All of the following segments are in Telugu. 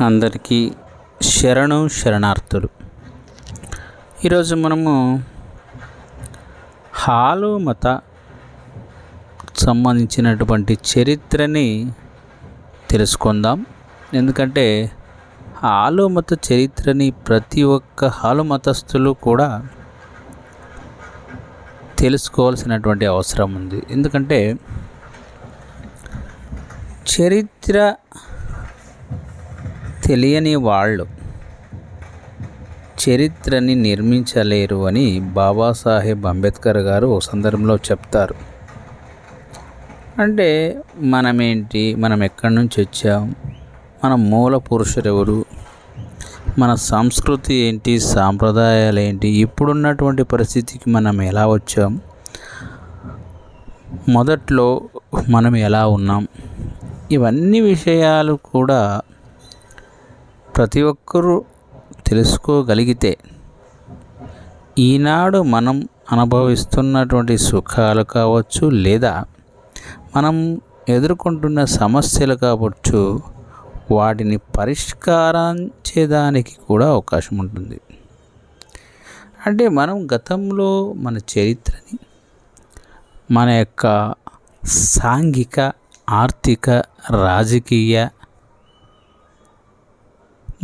అందరికీ శరణు శరణార్థులు. ఈరోజు మనము హాలు మత సంబంధించినటువంటి చరిత్రని తెలుసుకుందాం. ఎందుకంటే హాలు మత చరిత్రని ప్రతి ఒక్క హాలు మతస్థులు కూడా తెలుసుకోవాల్సినటువంటి అవసరం ఉంది. ఎందుకంటే చరిత్ర తెలియని వాళ్ళు చరిత్రని నిర్మించలేరు అని బాబాసాహెబ్ అంబేద్కర్ గారు ఓ సందర్భంలో చెప్తారు. అంటే మనమేంటి? మనం ఎక్కడి నుంచి వచ్చాం? మన మూల పురుషులు ఎవరు మన సంస్కృతి ఏంటి? సాంప్రదాయాలు ఏంటి? ఇప్పుడున్నటువంటి పరిస్థితికి మనం ఎలా వచ్చాం? మొదట్లో మనం ఎలా ఉన్నాం? ఇవన్నీ విషయాలు కూడా ప్రతి ఒక్కరూ తెలుసుకోగలిగితే ఈనాడు మనం అనుభవిస్తున్నటువంటి సుఖాలు కావచ్చు లేదా మనం ఎదుర్కొంటున్న సమస్యలు కావచ్చు వాటిని పరిష్కరించేదానికి కూడా అవకాశం ఉంటుంది. అంటే మనం గతంలో మన చరిత్రని మన యొక్క సాంఘిక ఆర్థిక రాజకీయ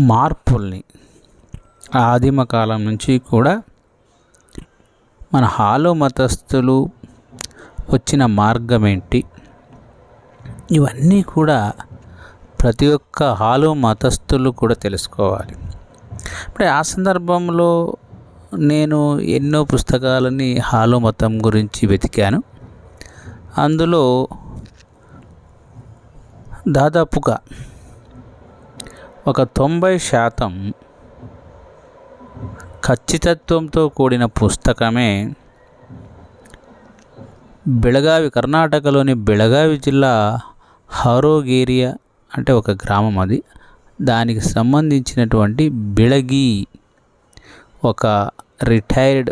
మార్పుల్ని ఆదిమ కాలం నుంచి కూడా మన హాలో మతస్థులు వచ్చిన మార్గం ఏంటి ఇవన్నీ కూడా ప్రతి ఒక్క హాలో మతస్థులు కూడా తెలుసుకోవాలి. ఇప్పుడు ఆ సందర్భంలో నేను ఎన్నో పుస్తకాలని హాలో మతం గురించి వెతికాను. అందులో దాదాపుగా ఒక తొంభై శాతం ఖచ్చితత్వంతో కూడిన పుస్తకమే బెళగావి కర్ణాటకలోని బెళగావి జిల్లా హరోగేరియా అంటే ఒక గ్రామం అది. దానికి సంబంధించినటువంటి బిళగి ఒక రిటైర్డ్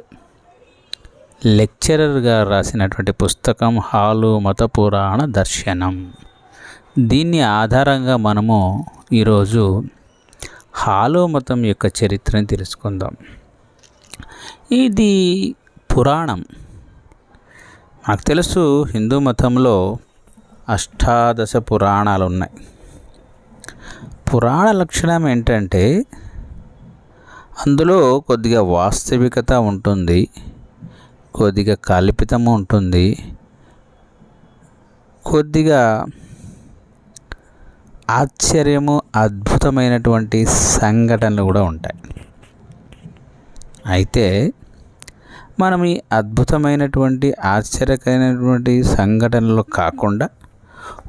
లెక్చరర్గా రాసినటువంటి పుస్తకం హాలు మత పురాణ దర్శనం. దీన్ని ఆధారంగా మనము ఈరోజు హాలో మతం యొక్క చరిత్రని తెలుసుకుందాం. ఇది పురాణం. నాకు తెలుసు హిందూ మతంలో అష్టాదశ పురాణాలు ఉన్నాయి. పురాణ లక్షణం ఏంటంటే అందులో కొద్దిగా వాస్తవికత ఉంటుంది కొద్దిగా కల్పితము ఉంటుంది కొద్దిగా ఆశ్చర్యము అద్భుతమైనటువంటి సంఘటనలు కూడా ఉంటాయి. అయితే మనం ఈ అద్భుతమైనటువంటి ఆశ్చర్యకరమైనటువంటి సంఘటనలు కాకుండా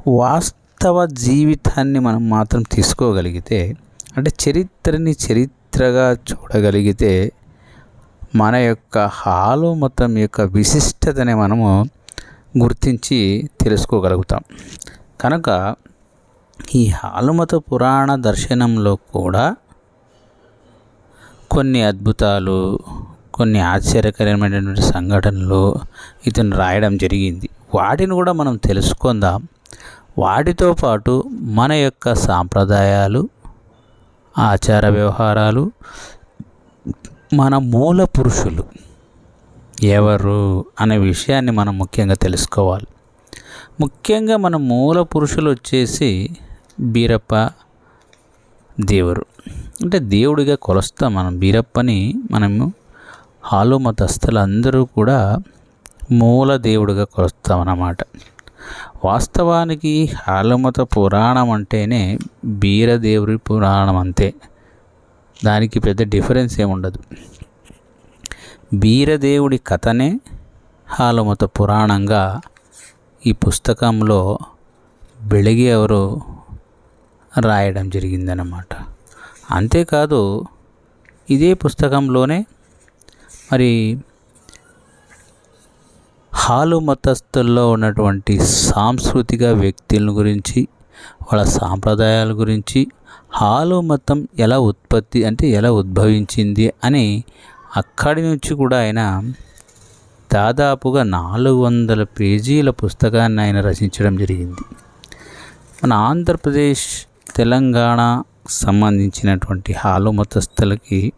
వాస్తవ జీవితాన్ని మనం మాత్రం తీసుకోగలిగితే అంటే చరిత్రని చరిత్రగా చూడగలిగితే మన యొక్క హాలు మతం యొక్క విశిష్టతని మనము గుర్తించి తెలుసుకోగలుగుతాం. కనుక ఈ హాలుమత పురాణ దర్శనంలో కూడా కొన్ని అద్భుతాలు కొన్ని ఆశ్చర్యకరమైనటువంటి సంఘటనలు ఇతను రాయడం జరిగింది. వాటిని కూడా మనం తెలుసుకుందాం. వాటితో పాటు మన యొక్క సాంప్రదాయాలు ఆచార వ్యవహారాలు మన మూల పురుషులు ఎవరు అనే విషయాన్ని మనం ముఖ్యంగా తెలుసుకోవాలి. ముఖ్యంగా మన మూల పురుషులు వచ్చేసి బీరప్ప దేవుడు అంటే దేవుడిగా కొలుస్తాం మనం బీరప్పని మనము హాలో మతస్థులందరూ కూడా మూల దేవుడిగా కొలుస్తాం అన్నమాట వాస్తవానికి హాలుమత పురాణం అంటేనే బీరదేవుడి పురాణం అంతే. దానికి పెద్ద డిఫరెన్స్ ఏముండదు. బీరదేవుడి కథనే హాలుమత పురాణంగా ఈ పుస్తకంలో బెళగి ఎవరు రాయడం జరిగిందన్నమాట. అంతేకాదు ఇదే పుస్తకంలోనే మరి హాలు మతస్థుల్లో ఉన్నటువంటి సాంస్కృతిక వ్యక్తుల గురించి వాళ్ళ సాంప్రదాయాల గురించి హాలు మతం ఎలా ఉత్పత్తి అంటే ఎలా ఉద్భవించింది అని అక్కడి నుంచి కూడా ఆయన దాదాపుగా నాలుగు వందల పేజీల పుస్తకాన్ని ఆయన రచించడం జరిగింది. మన ఆంధ్రప్రదేశ్ తెలంగాణ సంబంధించినటువంటి హాలు మతస్థులకి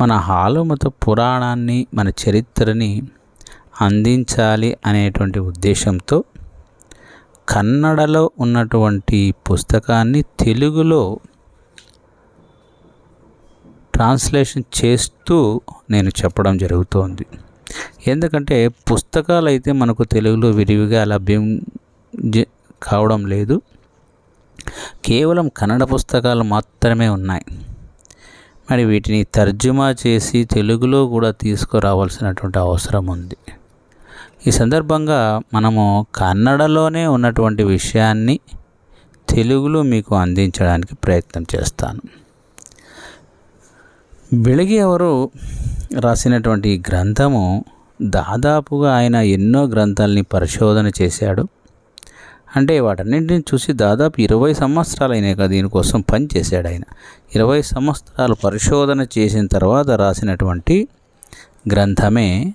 మన హాలు మత పురాణాన్ని మన చరిత్రని అందించాలి అనేటువంటి ఉద్దేశంతో కన్నడలో ఉన్నటువంటి పుస్తకాన్ని తెలుగులో ట్రాన్స్లేషన్ చేస్తూ నేను చెప్పడం జరుగుతోంది. ఎందుకంటే పుస్తకాలు అయితే మనకు తెలుగులో విరివిగా లభ్యం కావడం లేదు. కేవలం కన్నడ పుస్తకాలు మాత్రమే ఉన్నాయి. మరి వీటిని తర్జుమా చేసి తెలుగులో కూడా తీసుకురావాల్సినటువంటి అవసరం ఉంది. ఈ సందర్భంగా మనము కన్నడలోనే ఉన్నటువంటి విషయాన్ని తెలుగులో మీకు అందించడానికి ప్రయత్నం చేస్తాను. వెలిగి ఎవరు రాసినటువంటి గ్రంథము దాదాపుగా ఆయన ఎన్నో గ్రంథాలని పరిశోధన చేశాడు. అంటే వాటన్నింటిని చూసి దాదాపు ఇరవై సంవత్సరాలు కదా దీనికోసం పనిచేశాడు ఆయన. ఇరవై సంవత్సరాలు పరిశోధన చేసిన తర్వాత రాసినటువంటి గ్రంథమే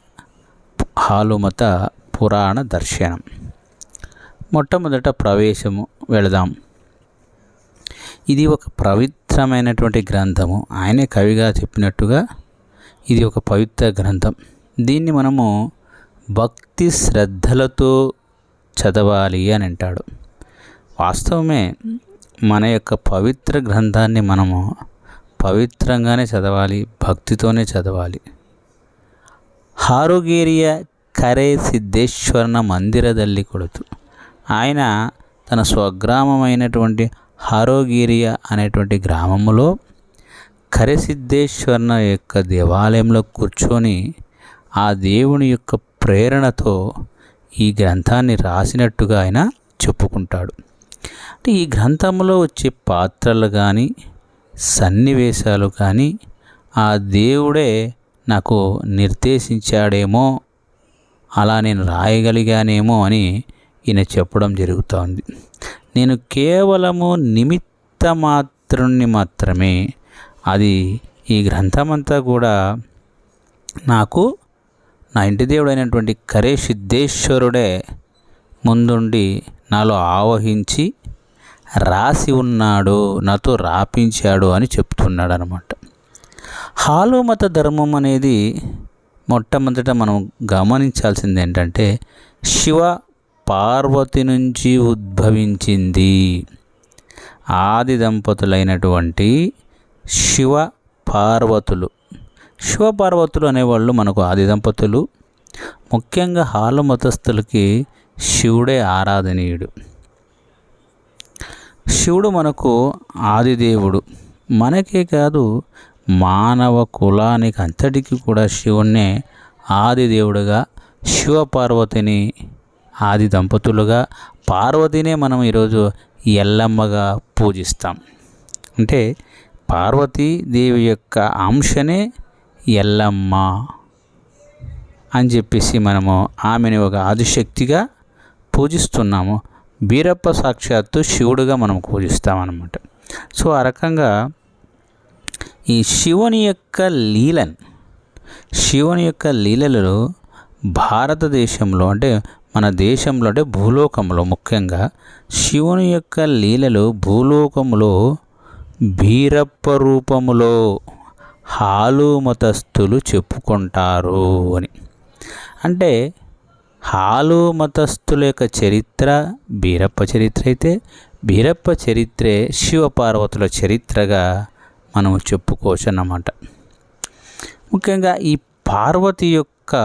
హాలుమత పురాణ దర్శనం. మొట్టమొదట ప్రవేశము వెళదాం. ఇది ఒక పవిత్రమైనటువంటి గ్రంథము. ఆయనే కవిగా చెప్పినట్టుగా ఇది ఒక పవిత్ర గ్రంథం. దీన్ని మనము భక్తి శ్రద్ధలతో చదవాలి అని అంటాడు. వాస్తవమే మన యొక్క పవిత్ర గ్రంథాన్ని మనము పవిత్రంగానే చదవాలి భక్తితోనే చదవాలి. ಹಾರುಗೇರಿಯ కరే ಸಿದ್ದೇಶ್ವರನ మందిరదల్లి కొడుతు ఆయన తన స్వగ్రామమైనటువంటి హారోగిరియ అనేటువంటి గ్రామములో కరసిద్ధేశ్వరన యొక్క దేవాలయంలో కూర్చొని ఆ దేవుని యొక్క ప్రేరణతో ఈ గ్రంథాన్ని రాసినట్టుగా ఆయన చెప్పుకుంటాడు. అంటే ఈ గ్రంథంలో వచ్చే పాత్రలు కానీ సన్నివేశాలు కానీ ఆ దేవుడే నాకు నిర్దేశించాడేమో అలా నేను రాయగలిగానేమో అని ఈయన చెప్పడం జరుగుతోంది. నేను కేవలము నిమిత్త మాత్రుణ్ణి మాత్రమే అది ఈ గ్రంథమంతా కూడా నాకు నా ఇంటి దేవుడైనటువంటి కరే సిద్ధేశ్వరుడే ముందుండి నాలో ఆవహించి రాసి ఉన్నాడు నాతో రాపించాడు అని చెప్తున్నాడు అనమాట హాలోమత ధర్మం అనేది మొట్టమొదట మనం గమనించాల్సింది ఏంటంటే శివ పార్వతి నుంచి ఉద్భవించింది. ఆది దంపతులైనటువంటి శివ పార్వతులు. శివపార్వతులు అనేవాళ్ళు మనకు ఆది దంపతులు. ముఖ్యంగా హాలు మతస్థులకి శివుడే ఆరాధనీయుడు. శివుడు మనకు ఆదిదేవుడు మనకే కాదు మానవ కులానికి అంతటికి కూడా శివుణ్ణే ఆదిదేవుడుగా శివపార్వతిని ఆది దంపతులుగా పార్వతినే మనం ఈరోజు ఎల్లమ్మగా పూజిస్తాం. అంటే పార్వతీదేవి యొక్క అంశనే ఎల్లమ్మ అని చెప్పేసి మనము ఆమెని ఒక ఆదిశక్తిగా పూజిస్తున్నాము. బీరప్ప సాక్షాత్తు శివుడుగా మనం పూజిస్తామన్నమాట. సో ఆ రకంగా ఈ శివుని యొక్క లీలన్ శివుని యొక్క లీలలలో భారతదేశంలో అంటే మన దేశంలో అంటే భూలోకంలో ముఖ్యంగా శివుని యొక్క లీలలు భూలోకంలో బీరప్ప రూపములో హాలు మతస్థులు చెప్పుకుంటారు అని. అంటే హాలు మతస్థుల యొక్క చరిత్ర బీరప్ప చరిత్ర అయితే బీరప్ప చరిత్రే శివపార్వతుల చరిత్రగా మనం చెప్పుకోవచ్చు అన్నమాట. ముఖ్యంగా ఈ పార్వతి యొక్క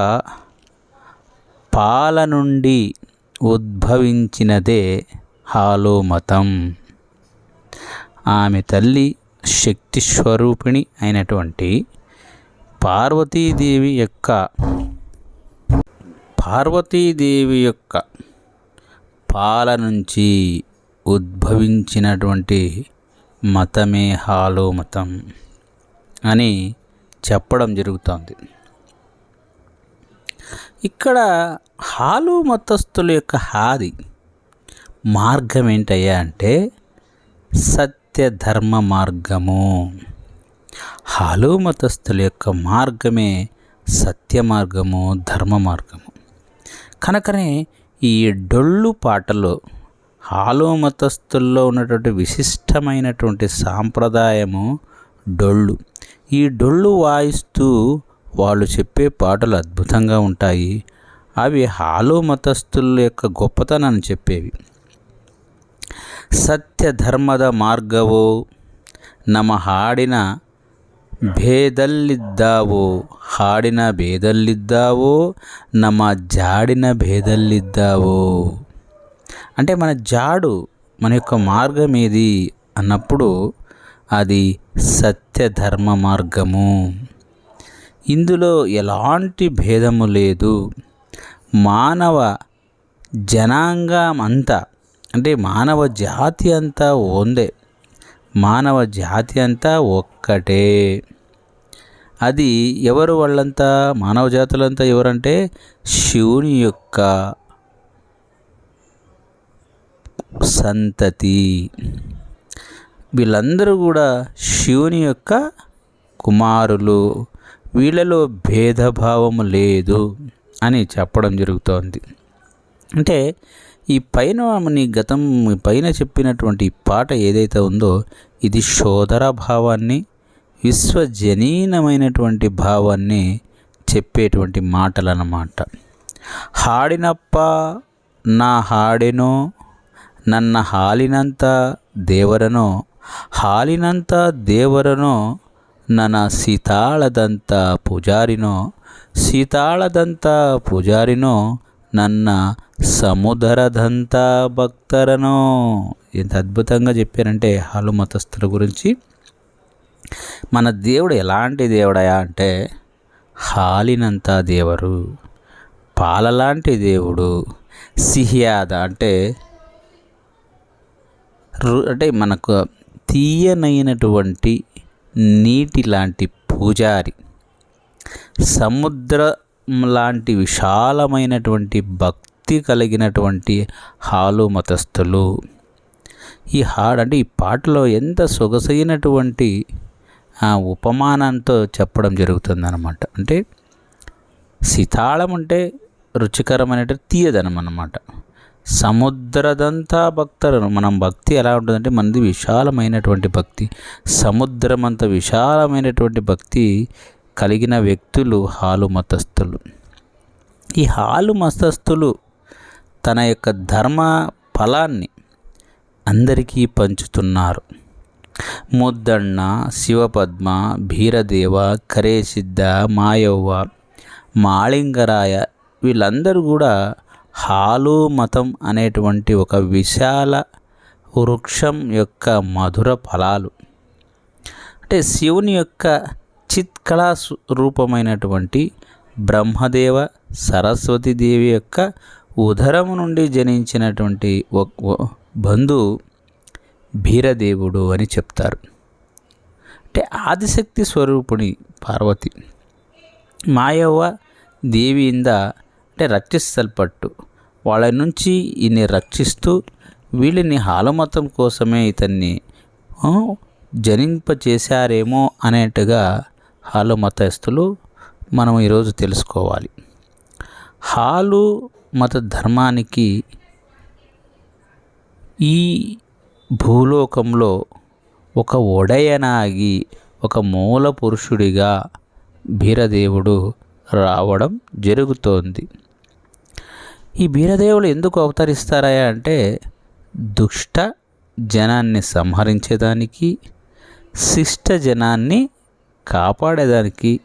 పాల నుండి ఉద్భవించినదే హాలో మతం ఆమె తల్లి శక్తి స్వరూపిణి అయినటువంటి పార్వతీదేవి యొక్క పార్వతీదేవి యొక్క పాల నుంచి ఉద్భవించినటువంటి మతమే హాలో మతం అని చెప్పడం జరుగుతుంది. ఇక్కడ హాలు మతస్థుల యొక్క హాది మార్గం ఏంటయ్యా అంటే సత్ ధర్మ మార్గము. హాలు మతస్థుల యొక్క మార్గమే సత్య మార్గము ధర్మ మార్గము. కనుకనే ఈ డొల్లు పాటలో హాలో మతస్థుల్లో ఉన్నటువంటి విశిష్టమైనటువంటి సాంప్రదాయము డొళ్ళు ఈ డొళ్ళు వాయిస్తూ వాళ్ళు చెప్పే పాటలు అద్భుతంగా ఉంటాయి. అవి హాలో మతస్థుల యొక్క గొప్పతనాన్ని చెప్పేవి. ಸತ್ಯಧರ್ಮದ ಮಾರ್ಗವು ನಮ ಹಾಡಿನ ಭೇದಲ್ಲಿದ್ದಾವೋ ಹಾಡಿನ ಭೇದಲ್ಲಿದ್ದಾವೋ ನಮ್ಮ ಜಾಡಿನ ಭೇದಲ್ಲಿದ್ದಾವೋ. అంటే మన జాడు మన యొక్క మార్గం ఏది అన్నప్పుడు అది సత్యధర్మ మార్గము. ఇందులో ఎలాంటి భేదము లేదు. మానవ జనాంగం అంతా అంటే మానవ జాతి అంతా ఉందే మానవ జాతి అంతా ఒక్కటే. అది ఎవరు వాళ్ళంతా? మానవ జాతులంతా ఎవరంటే? శివుని యొక్క సంతతి. వీళ్ళందరూ కూడా శివుని యొక్క కుమారులు. వీళ్ళలో భేదభావం లేదు అని చెప్పడం జరుగుతోంది. అంటే ఈ పైన నీ గతం పైన చెప్పినటువంటి పాట ఏదైతే ఉందో ఇది సోదర భావాన్ని విశ్వజనీనమైనటువంటి భావాన్ని చెప్పేటువంటి మాటలు అన్నమాట ಹಾಡಿನಪ್ಪ నా ಹಾಡೆನೋ ನನ್ನ ಹಾಲಿನಂತ ದೇವರನೋ ಹಾಲಿನಂತ ದೇವರನೋ ನನ್ನ ಸೀತಾಳದಂಥ ಪೂಜಾರಿನೋ ಸೀತಾಳದಂಥ ಪೂಜಾರಿನೋ ನನ್ನ సముదరదంత భక్తరనో ఎంత అద్భుతంగా చెప్పారంటే హాలు మతస్థుల గురించి మన దేవుడు ఎలాంటి దేవుడయా అంటే హాలినంత దేవరు పాలలాంటి దేవుడు సిహియాద అంటే అంటే మనకు తీయనైనటువంటి నీటి లాంటి పూజారి సముద్రం లాంటి విశాలమైనటువంటి భక్తి కలిగినటువంటి హాలు మతస్థులు. ఈ హాడ్ అంటే ఈ పాటలో ఎంత సొగసైనటువంటి ఉపమానంతో చెప్పడం జరుగుతుందన్నమాట. అంటే సితాళం అంటే రుచికరమైన తీయదనం అన్నమాట. సముద్రదంతా భక్తులను మనం భక్తి ఎలా ఉంటుందంటే మనది విశాలమైనటువంటి భక్తి. సముద్రం విశాలమైనటువంటి భక్తి కలిగిన వ్యక్తులు హాలు మతస్థులు. ఈ హాలు మతస్థులు తన యొక్క ధర్మ ఫలాన్ని అందరికీ పంచుతున్నారు. ముద్దన్న శివపద్మ భీరదేవ కరేసిద్ధ మాయవ్వ మాళింగరాయ వీళ్ళందరూ కూడా హాలు మతం అనేటువంటి ఒక విశాల వృక్షం యొక్క మధుర ఫలాలు. అంటే శివుని యొక్క చిత్కళా రూపమైనటువంటి బ్రహ్మదేవ సరస్వతీదేవి యొక్క ఉదరము నుండి జనించినటువంటి బంధు భీరదేవుడు అని చెప్తారు. అంటే ఆదిశక్తి స్వరూపుని పార్వతి మాయవ్వ దేవింద అంటే రక్షిస్తల్పట్టు. వాళ్ళ నుంచి ఈయన్ని రక్షిస్తూ వీళ్ళని హాలమతం కోసమే ఇతన్ని జనింపచేశారేమో అనేట్టుగా హాలు మతస్థులు మనం ఈరోజు తెలుసుకోవాలి. హాలు మత ధర్మానికి ఈ భూలోకంలో ఒక ఒడయనాగి ఒక మూల పురుషుడిగా బీరదేవుడు రావడం జరుగుతోంది. ఈ బీరదేవుడు ఎందుకు అవతరిస్తారా అంటే దుష్ట జనాన్ని సంహరించేదానికి శిష్ట జనాన్ని కాపాడేదానికి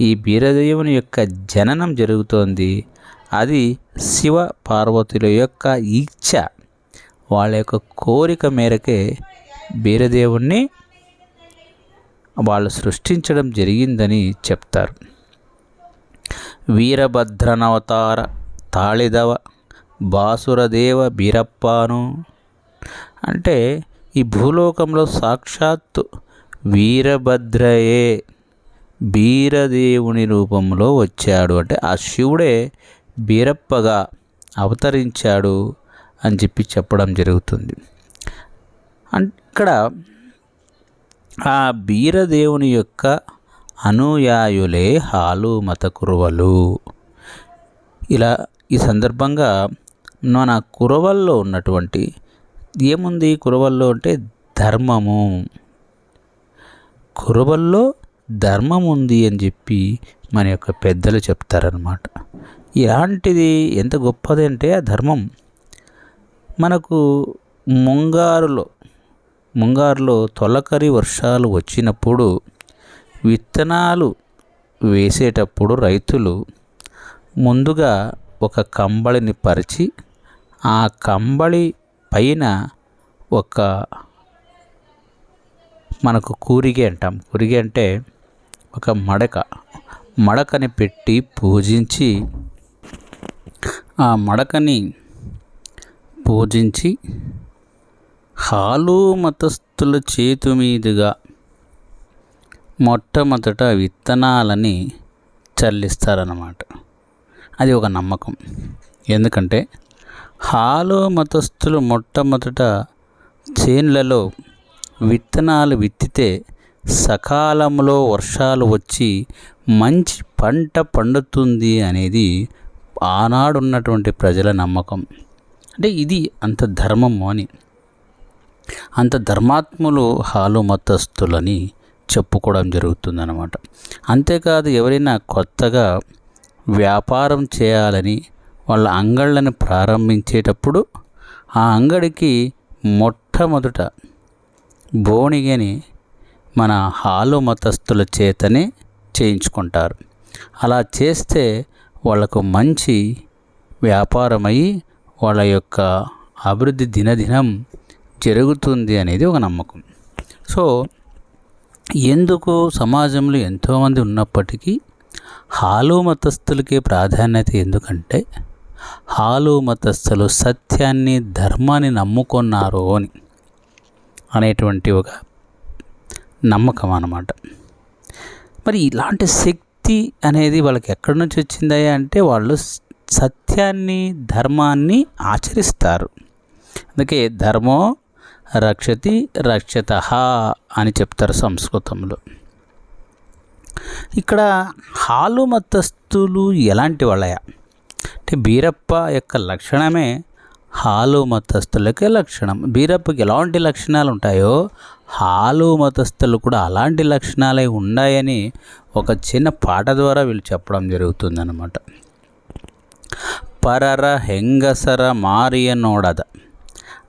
ఈ బీరదేవుని యొక్క జననం జరుగుతోంది. అది శివ పార్వతుల యొక్క ఇచ్ఛ వాళ్ళ యొక్క కోరిక మేరకే బీరదేవుణ్ణి వాళ్ళు సృష్టించడం జరిగిందని చెప్తారు. వీరభద్రనవతార తాళిదవ బాసురదేవ బీరప్పాను. అంటే ఈ భూలోకంలో సాక్షాత్తు వీరభద్రయే బీరదేవుని రూపంలో వచ్చాడు. అంటే ఆ శివుడే బీరప్పగా అవతరించాడు అని చెప్పి చెప్పడం జరుగుతుంది. ఇక్కడ ఆ బీరదేవుని యొక్క అనుయాయులే హాలు మత కురువలు ఇలా ఈ సందర్భంగా మన కురవల్లో ఉన్నటువంటి ఏముంది కురవల్లో అంటే ధర్మము. కురవల్లో ధర్మం ఉంది అని చెప్పి మన యొక్క పెద్దలు చెప్తారనమాట ఇలాంటిది ఎంత గొప్పది అంటే ఆ ధర్మం. మనకు ముంగారులో ముంగారులో తొలకరి వర్షాలు వచ్చినప్పుడు విత్తనాలు వేసేటప్పుడు రైతులు ముందుగా ఒక కంబళిని పరిచి ఆ కంబళి పైన ఒక మనకు కూరిగే అంటాం. కూరిగే అంటే ఒక మడక. మడకని పెట్టి పూజించి ఆ మడకని పూజించి హాలు మతస్థుల చేతు మీదుగా మొట్టమొదట విత్తనాలని చల్లిస్తారన్నమాట. అది ఒక నమ్మకం. ఎందుకంటే హాలు మతస్థులు మొట్టమొదట చేన్లలో విత్తనాలు విత్తితే సకాలంలో వర్షాలు వచ్చి మంచి పంట పండుతుంది అనేది ఆనాడున్నటువంటి ప్రజల నమ్మకం. అంటే ఇది అంత ధర్మము అని. అంత ధర్మాత్ములు హాలు మతస్థులని చెప్పుకోవడం జరుగుతుందన్నమాట. అంతేకాదు ఎవరైనా కొత్తగా వ్యాపారం చేయాలని వాళ్ళ అంగళ్ళని ప్రారంభించేటప్పుడు ఆ అంగడికి మొట్టమొదట బోణిగని మన హాలు మతస్థుల చేతనే చేయించుకుంటారు. అలా చేస్తే వాళ్ళకు మంచి వ్యాపారమై వాళ్ళ యొక్క అభివృద్ధి దినదినం జరుగుతుంది అనేది ఒక నమ్మకం. సో ఎందుకు సమాజంలో ఎంతోమంది ఉన్నప్పటికీ హాలు మతస్థులకే ప్రాధాన్యత ఎందుకంటే హాలు మతస్థులు సత్యాన్ని ధర్మాన్ని నమ్ముకున్నారు అని అనేటువంటి ఒక నమ్మకం అన్నమాట. మరి ఇలాంటి శక్తి అనేది వాళ్ళకి ఎక్కడి నుంచి వచ్చిందయ్యా అంటే వాళ్ళు సత్యాన్ని ధర్మాన్ని ఆచరిస్తారు. అందుకే ధర్మో రక్షతి రక్షత అని చెప్తారు సంస్కృతంలో. ఇక్కడ హాలు మతస్థులు ఎలాంటి వాళ్ళయా? అంటే బీరప్ప యొక్క లక్షణమే హాలు మతస్థులకే లక్షణం బీరప్పకి ఎలాంటి లక్షణాలు ఉంటాయో హాలు మతస్థులు కూడా అలాంటి లక్షణాలే ఉన్నాయని ఒక చిన్న పాట ద్వారా వీళ్ళు చెప్పడం జరుగుతుందన్నమాట ಪರರ ಹೆಂಗಸರ ಮಾರಿಯ ನೋಡದ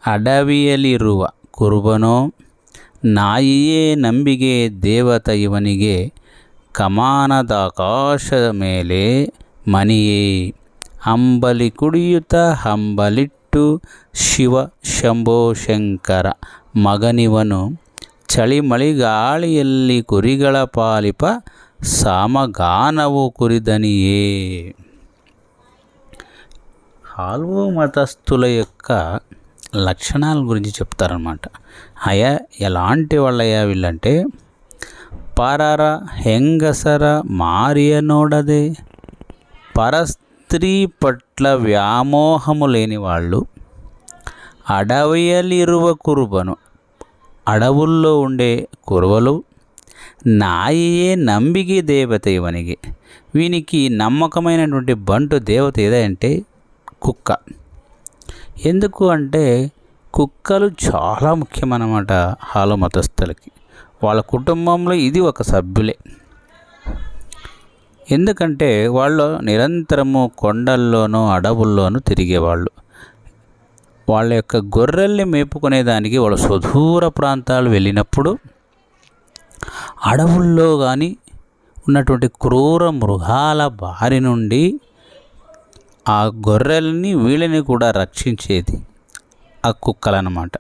ಅಡವಿಯಲಿರುವ ಕುರುಬನೋ ನಾಯಿಯೇ ನಂಬಿಗೆ ದೇವತ ಇವನಿಗೆ ಕಮಾನದ ಆಕಾಶದ ಮೇಲೆ ಮನಿಯೇ ಅಂಬಲಿ ಕುಡಿಯುತ್ತ ಹಂಬಲಿಟ್ಟು ಶಿವ ಶಂಭೋ ಶಂಕರ ಮಗನಿವನು ಚಳಿಮಳಿ ಗಾಳಿಯಲ್ಲಿ ಕುರಿಗಳ ಪಾಲಿಪ ಸಾಮಗಾನವು ಕುರಿದನಿಯೇ హాల్వో మతస్థుల యొక్క లక్షణాల గురించి చెప్తారనమాట అయ్యా ఎలాంటి వాళ్ళయ్యా వీళ్ళంటే పరర హెంగసర మారియ నోడదే స్త్రీ పట్ల వ్యామోహము లేని వాళ్ళు అడవియలిరువ కురుబను అడవుల్లో ఉండే కురువలు నాయే నంబికి దేవత ఇవనికి వీనికి నమ్మకమైనటువంటి బంటు దేవత ఏదంటే కుక్క. ఎందుకు అంటే కుక్కలు చాలా ముఖ్యమన్నమాట హాలో మతస్థులకి. వాళ్ళ కుటుంబంలో ఇది ఒక సభ్యులే. ఎందుకంటే వాళ్ళు నిరంతరము కొండల్లోనూ అడవుల్లోనూ తిరిగేవాళ్ళు. వాళ్ళ యొక్క గొర్రెల్ని మేపుకునేదానికి వాళ్ళ సుదూర ప్రాంతాలు వెళ్ళినప్పుడు అడవుల్లో కానీ ఉన్నటువంటి క్రూర మృగాల బారి నుండి ఆ గొర్రెల్ని వీళ్ళని కూడా రక్షించేది ఆ కుక్కలు అన్నమాట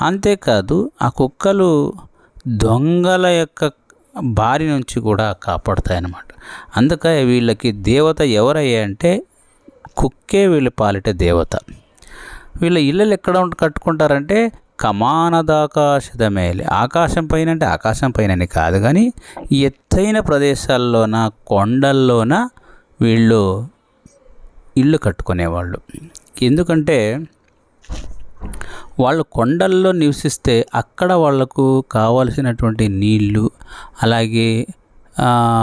అంతేకాదు ఆ కుక్కలు దొంగల యొక్క బారి నుంచి కూడా కాపాడుతాయన్నమాట. అందుకే వీళ్ళకి దేవత ఎవరయ్యా అంటే కుక్కే వీళ్ళ పాలిట దేవత. వీళ్ళ ఇళ్ళలు ఎక్కడ కట్టుకుంటారంటే కమానదాకాశద మేలే. ఆకాశం పైన అంటే ఆకాశం పైన కాదు కానీ ఎత్తైన ప్రదేశాల్లోన కొండల్లోన వీళ్ళు ఇల్లు కట్టుకునేవాళ్ళు. ఎందుకంటే వాళ్ళు కొండల్లో నివసిస్తే అక్కడ వాళ్ళకు కావలసినటువంటి నీళ్ళు అలాగే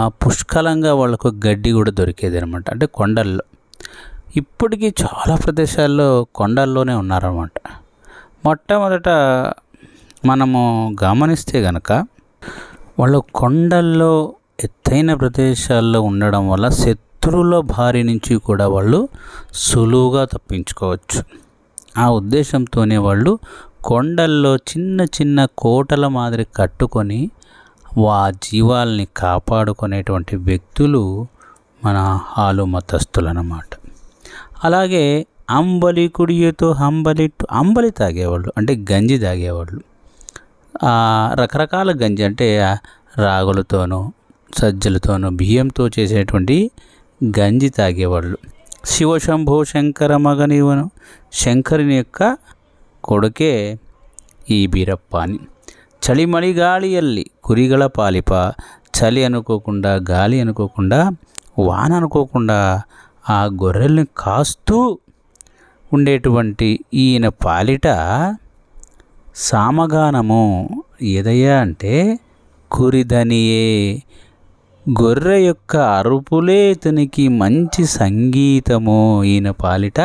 పుష్కలంగా వాళ్ళకు గడ్డి కూడా దొరికేది అనమాట అంటే కొండల్లో. ఇప్పటికీ చాలా ప్రదేశాల్లో కొండల్లోనే ఉన్నారన్నమాట. మొట్టమొదట మనము గమనిస్తే కనుక వాళ్ళు కొండల్లో ఎత్తైన ప్రదేశాల్లో ఉండడం వల్ల శత్రువుల బారి నుంచి కూడా వాళ్ళు సులువుగా తప్పించుకోవచ్చు. ఆ ఉద్దేశంతోనే వాళ్ళు కొండల్లో చిన్న చిన్న కోటల మాదిరి కట్టుకొని వా జీవాల్ని కాపాడుకునేటువంటి వ్యక్తులు మన హాలు మతస్థులు అన్నమాట అలాగే అంబలి కుడియతో అంబలి అంబలి తాగేవాళ్ళు అంటే గంజి తాగేవాళ్ళు. రకరకాల గంజి అంటే రాగులతోనూ సజ్జలతోనూ బియ్యంతో చేసేటువంటి గంజి తాగేవాళ్ళు. శివశంభో శంకర మగనివను శంకరుని యొక్క కొడుకే ఈ బీరప్ప అని చలిమలి గాలియల్లి కురిగల పాలిప చలి అనుకోకుండా గాలి అనుకోకుండా వాన అనుకోకుండా ఆ గొర్రెల్ని కాస్తూ ఉండేటువంటి ఈయన పాలిట సామగానము ఏదయ్యా అంటే కురిదనియే. గొర్రె యొక్క అరుపులే ఇతనికి మంచి సంగీతము. ఈయన పాలిట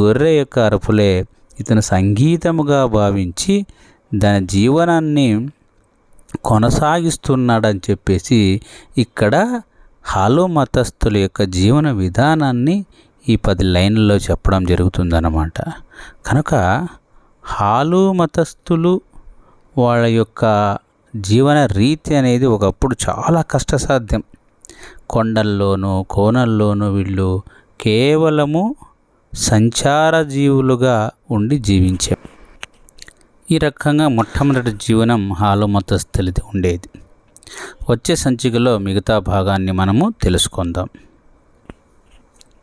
గొర్రె యొక్క అరుపులే ఇతను సంగీతముగా భావించి దాని జీవనాన్ని కొనసాగిస్తున్నాడని చెప్పేసి ఇక్కడ హాలో మతస్థుల యొక్క జీవన విధానాన్ని ఈ పది లైన్లలో చెప్పడం జరుగుతుందన్నమాట. కనుక హాలు మతస్థులు వాళ్ళ యొక్క జీవన రీతి అనేది ఒకప్పుడు చాలా కష్టసాధ్యం. కొండల్లోనూ కోనల్లోనూ వీళ్ళు కేవలము సంచార జీవులుగా ఉండి జీవించాం ఈ రకంగా మొట్టమొదటి జీవనం హాలు మతస్థులది ఉండేది. వచ్చే సంచికలో మిగతా భాగాన్ని మనము తెలుసుకుందాం.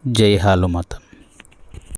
జై హాలు మతం.